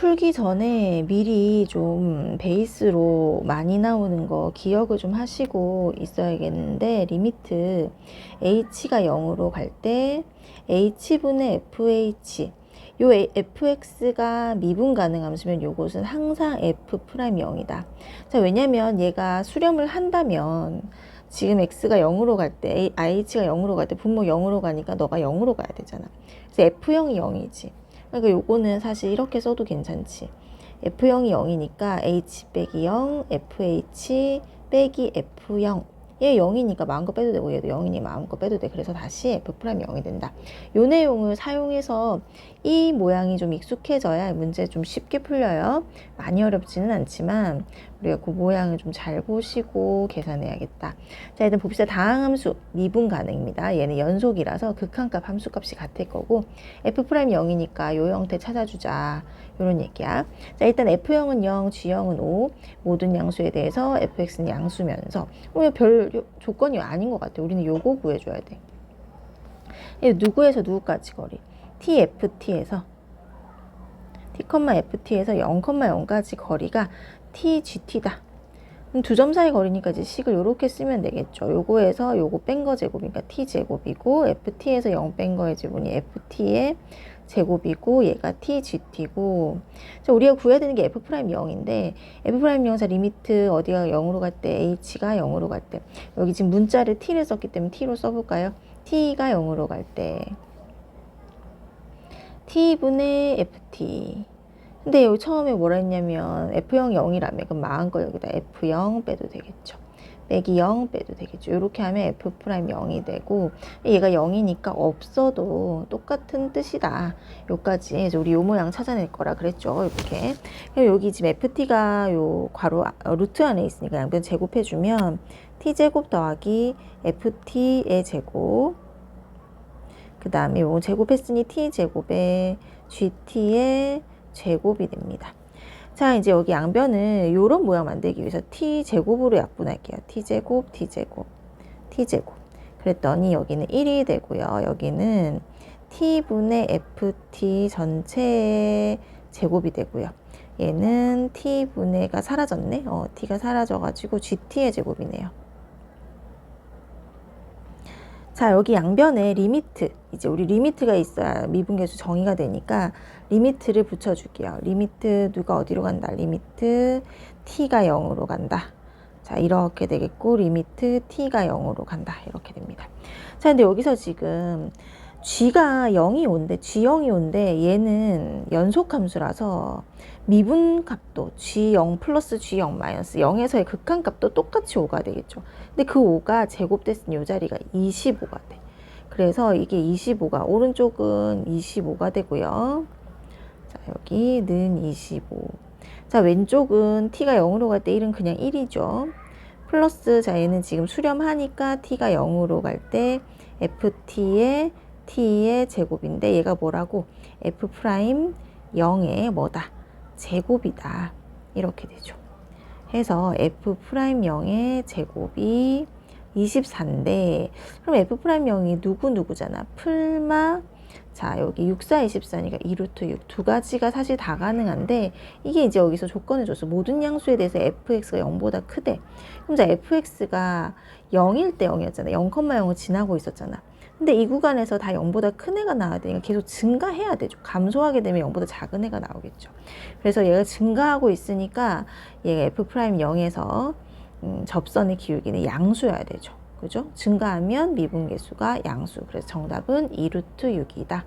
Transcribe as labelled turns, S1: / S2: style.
S1: 풀기 전에 미리 좀 베이스로 많이 나오는 거 기억을 좀 하시고 있어야겠는데 리미트 h가 0으로 갈 때 h분의 fh 요 fx가 미분 가능 함수면 요것은 항상 f 프라임 0이다. 자, 왜냐면 얘가 수렴을 한다면 지금 x가 0으로 갈때 h가 0으로 갈 때 분모 0으로 가니까 너가 0으로 가야 되잖아. 그래서 f0이 0이지. 그러니까 요거는 사실 이렇게 써도 괜찮지. F0이 0이니까 H 빼기 0, FH 빼기 F0. 얘 0이니까 마음껏 빼도 되고 얘도 0이니 마음껏 빼도 돼. 그래서 다시 F 프라임 0이 된다. 요 내용을 사용해서 이 모양이 좀 익숙해져야 문제 좀 쉽게 풀려요. 많이 어렵지는 않지만 우리가 그 모양을 좀 잘 보시고 계산해야겠다. 자, 일단 봅시다. 다항함수 미분 가능입니다. 얘는 연속이라서 극한값 함수값이 같을 거고 f 프라임 0이니까 요 형태 찾아주자. 요런 얘기야. 자, 일단 f0은 0, g0은 5. 모든 양수에 대해서 fx는 양수면서 어, 별 요- 조건이 아닌 것 같아. 우리는 요거 구해줘야 돼. 얘 누구에서 누구까지 거리? tft에서 t, ft에서 0,0까지 거리가 tgt다. 두 점 사이 거리니까 이제 식을 이렇게 쓰면 되겠죠. 요거에서 요거 뺀 거 제곱이니까 t 제곱이고 ft에서 0 뺀 거의 제곱이 ft의 제곱이고 얘가 tgt고 자, 우리가 구해야 되는 게 f 프라임 0인데 f 프라임 0사 리미트 어디가 0으로 갈 때 h가 0으로 갈 때 여기 지금 문자를 t를 썼기 때문에 t로 써볼까요? t가 0으로 갈 때 t분의 ft 근데 여기 처음에 뭐라 했냐면 F0 0이라며 그럼 마음껏 여기다 F0 빼도 되겠죠. 빼기 0 빼도 되겠죠. 이렇게 하면 F 프라임 0이 되고 얘가 0이니까 없어도 똑같은 뜻이다. 요까지 우리 요 모양 찾아낼 거라 그랬죠. 이렇게. 그럼 여기 지금 FT가 요 괄호 아- 어, 루트 안에 있으니까 양변 제곱해 주면 T 제곱 더하기 FT의 제곱 그 다음에 요 제곱했으니 T 제곱에 GT의 제곱이 됩니다. 자, 이제 여기 양변을 이런 모양 만들기 위해서 t 제곱으로 약분할게요. t 제곱, t 제곱, t 제곱. 그랬더니 여기는 1이 되고요. 여기는 t분의 ft 전체 제곱이 되고요. 얘는 t분의가 사라졌네. 어, t가 사라져가지고 gt의 제곱이네요. 자, 여기 양변에 리미트. 이제 우리 리미트가 있어야 미분계수 정의가 되니까 리미트를 붙여줄게요. 리미트 누가 어디로 간다? 리미트 t가 0으로 간다. 자, 이렇게 되겠고 리미트 t가 0으로 간다. 이렇게 됩니다. 자, 근데 여기서 지금 g가 0이 온대, g0이 온대 얘는 연속 함수라서 미분 값도 g0 플러스 g0 마이너스 0에서의 극한 값도 똑같이 5가 되겠죠. 근데 그 5가 제곱됐으니 이 자리가 25가 돼. 그래서 이게 25가 오른쪽은 25가 되고요. 자, 여기는 25. 자, 왼쪽은 t가 0으로 갈 때 1은 그냥 1이죠. 플러스 자, 얘는 지금 수렴하니까 t가 0으로 갈 때 ft의 t의 제곱인데 얘가 뭐라고? f 프라임 0의 뭐다? 제곱이다. 이렇게 되죠. 해서 f 프라임 0의 제곱이 24인데 그럼 f 프라임 0이 누구 누구잖아. 풀마 자 여기 6, 4, 24니까 2루트 6 두 가지가 사실 다 가능한데 이게 이제 여기서 조건을 줬어. 모든 양수에 대해서 fx가 0보다 크대. 그럼 자 fx가 0일 때 0이었잖아. 0,0을 지나고 있었잖아. 근데 이 구간에서 다 0보다 큰 애가 나와야 되니까 계속 증가해야 되죠. 감소하게 되면 0보다 작은 애가 나오겠죠. 그래서 얘가 증가하고 있으니까 얘가 f 프라임 0에서 음, 접선의 기울기는 양수여야 되죠. 그죠? 증가하면 미분계수가 양수. 그래서 정답은 2루트 6이다.